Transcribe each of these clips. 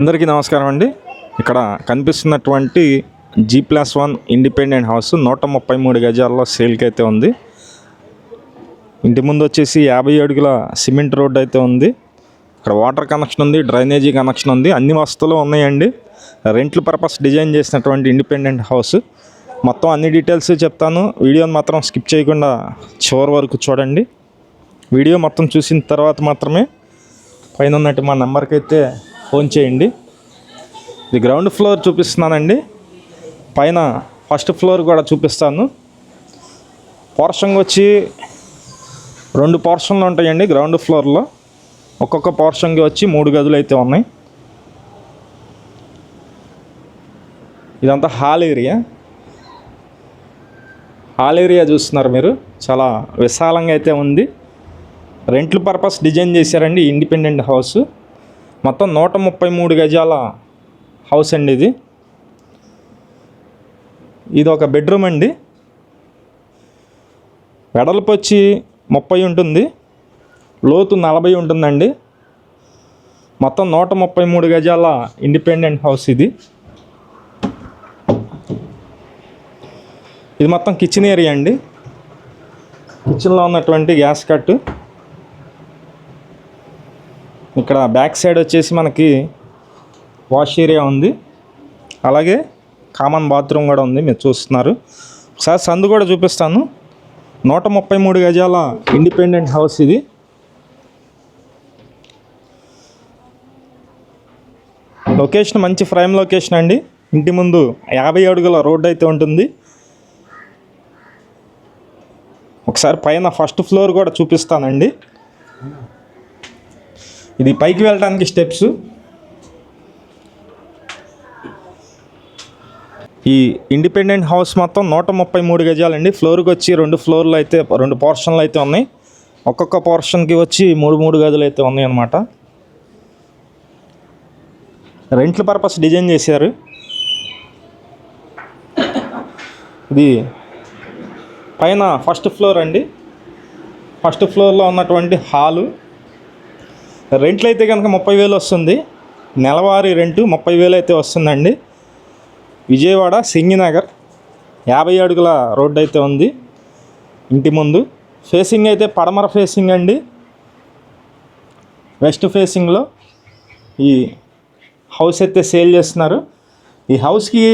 అందరికీ నమస్కారం అండి. ఇక్కడ కనిపిస్తున్నటువంటి G plus one independent house నూట ముప్పై మూడు గజాల్లో సేల్కి అయితే ఉంది. ఇంటి ముందు వచ్చేసి యాభై అడుగుల సిమెంట్ రోడ్ అయితే ఉంది. ఇక్కడ వాటర్ కనెక్షన్ ఉంది డ్రైనేజీ కనెక్షన్ ఉంది అన్ని వస్తువులు ఉన్నాయండి. రెంట్ల పర్పస్ డిజైన్ చేసినటువంటి ఇండిపెండెంట్ హౌస్ మొత్తం అన్ని డీటెయిల్స్ చెప్తాను. వీడియోని మాత్రం స్కిప్ చేయకుండా చివరి వరకు చూడండి. వీడియో మొత్తం చూసిన తర్వాత మాత్రమే పైన ఉన్నట్టు మా నెంబర్కి అయితే ఫోన్ చేయండి. ఇది గ్రౌండ్ ఫ్లోర్ చూపిస్తున్నానండి. పైన ఫస్ట్ ఫ్లోర్ కూడా చూపిస్తాను. పోర్షన్ వచ్చి రెండు పోర్షన్లు ఉంటాయండి గ్రౌండ్ ఫ్లోర్లో. ఒక్కొక్క పోర్షన్కి వచ్చి మూడు గదులు అయితే ఉన్నాయి. ఇదంతా హాల్ ఏరియా. హాల్ ఏరియా చూస్తున్నారు మీరు. చాలా విశాలంగా అయితే ఉంది. రెంట్ల పర్పస్ డిజైన్ చేశారండి. Independent house. మొత్తం నూట ముప్పై మూడు గజాల హౌస్ అండి ఇది. ఇది ఒక బెడ్రూమ్ అండి. వెడల్పు వచ్చి ముప్పై ఉంటుంది. లోతు నలభై ఉంటుందండి. మొత్తం నూట ముప్పై మూడు గజాల ఇండిపెండెంట్ హౌస్ ఇది. ఇది మొత్తం కిచెన్ ఏరియా అండి. కిచెన్లో ఉన్నటువంటి గ్యాస్ కట్టు. ఇక్కడ బ్యాక్ సైడ్ వచ్చేసి మనకి వాష్ ఏరియా ఉంది. అలాగే కామన్ బాత్రూమ్ కూడా ఉంది మీరు చూస్తున్నారు. ఒకసారి సందు కూడా చూపిస్తాను. నూట ముప్పై మూడు గజాల ఇండిపెండెంట్ హౌస్ ఇది. లొకేషన్ మంచి ఫ్రైమ్ లొకేషన్ అండి. ఇంటి ముందు యాభై అడుగుల రోడ్డు అయితే ఉంటుంది. ఒకసారి పైన ఫస్ట్ ఫ్లోర్ కూడా చూపిస్తానండి. ఇది పైకి వెళ్ళడానికి స్టెప్స్. ఈ ఇండిపెండెంట్ హౌస్ మొత్తం నూట ముప్పై మూడు గజాలండి. ఫ్లోర్కి వచ్చి రెండు ఫ్లోర్లు అయితే రెండు పోర్షన్లు అయితే ఉన్నాయి. ఒక్కొక్క పోర్షన్కి వచ్చి మూడు మూడు గదులు అయితే ఉన్నాయి అన్నమాట రెంట్ల పర్పస్ డిజైన్ చేశారు. ఇది పైన ఫస్ట్ ఫ్లోర్ అండి. ఫస్ట్ ఫ్లోర్లో ఉన్నటువంటి హాలు. రెంట్లు అయితే కనుక ముప్పై వేలు వస్తుంది. నెలవారీ రెంటు ముప్పై వేలు అయితే వస్తుందండి. విజయవాడ సింగినగర్ యాభై అడుగుల రోడ్డు అయితే ఉంది. ఇంటి ముందు ఫేసింగ్ అయితే పడమర ఫేసింగ్ అండి. వెస్ట్ ఫేసింగ్లో ఈ హౌస్ అయితే సేల్ చేస్తున్నారు. ఈ హౌస్కి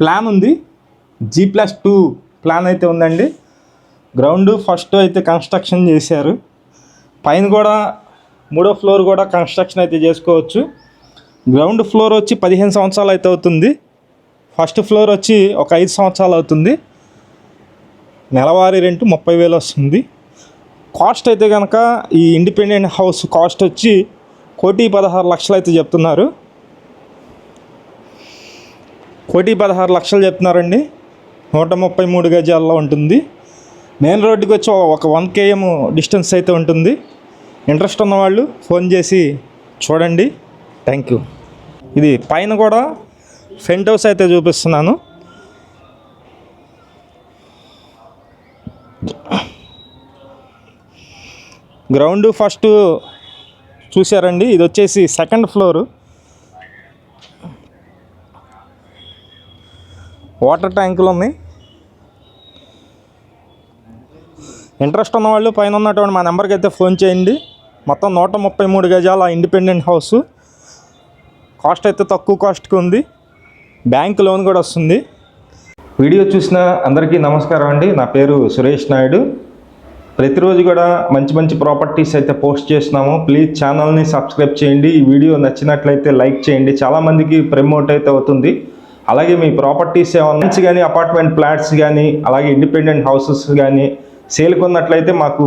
ప్లాన్ ఉంది. జీ ప్లస్ టూ ప్లాన్ అయితే ఉందండి. గ్రౌండ్ ఫస్ట్ అయితే కన్స్ట్రక్షన్ చేశారు. పైన కూడా మూడో ఫ్లోర్ కూడా కన్స్ట్రక్షన్ అయితే చేసుకోవచ్చు. గ్రౌండ్ ఫ్లోర్ వచ్చి పదిహేను సంవత్సరాలు అయితే అవుతుంది. ఫస్ట్ ఫ్లోర్ వచ్చి ఒక ఐదు సంవత్సరాలు అవుతుంది. నెలవారీ రెంట్ ముప్పై వేలు వస్తుంది. కాస్ట్ అయితే కనుక ఈ ఇండిపెండెంట్ హౌస్ కాస్ట్ వచ్చి కోటి పదహారు లక్షలు అయితే చెప్తున్నారు. కోటి పదహారు లక్షలు చెప్తున్నారండి. నూట ముప్పై మూడు గజాల్లో ఉంటుంది. మెయిన్ రోడ్డుకి వచ్చి ఒక వన్ కేఎం డిస్టెన్స్ అయితే ఉంటుంది. ఇంట్రెస్ట్ ఉన్నవాళ్ళు ఫోన్ చేసి చూడండి. థ్యాంక్ యూ ఇది పైన కూడా ఫ్రంట్ హౌస్ అయితే చూపిస్తున్నాను. గ్రౌండ్ ఫస్ట్ చూసారండి ఇది వచ్చేసి సెకండ్ ఫ్లోరు. వాటర్ ట్యాంకులు ఉన్నాయి. ఇంట్రెస్ట్ ఉన్న వాళ్ళు పైన ఉన్నటువంటి మా నెంబర్కి అయితే ఫోన్ చేయండి. మొత్తం నూట ముప్పై మూడు గజాల ఇండిపెండెంట్ హౌస్. కాస్ట్ అయితే తక్కువ కాస్ట్కి ఉంది. బ్యాంక్ లోన్ కూడా వస్తుంది. వీడియో చూసిన అందరికీ నమస్కారం అండి. నా పేరు సురేష్ నాయుడు. ప్రతిరోజు కూడా మంచి మంచి ప్రాపర్టీస్ అయితే పోస్ట్ చేస్తున్నాము. ప్లీజ్ ఛానల్ని సబ్స్క్రైబ్ చేయండి. ఈ వీడియో నచ్చినట్లయితే లైక్ చేయండి. చాలామందికి ప్రమోట్ అయితే అవుతుంది. అలాగే మీ ప్రాపర్టీస్ ఏమన్నా మంచి కానీ అపార్ట్మెంట్ ఫ్లాట్స్ కానీ అలాగే ఇండిపెండెంట్ హౌసెస్ కానీ సేల్కి ఉన్నట్లయితే మాకు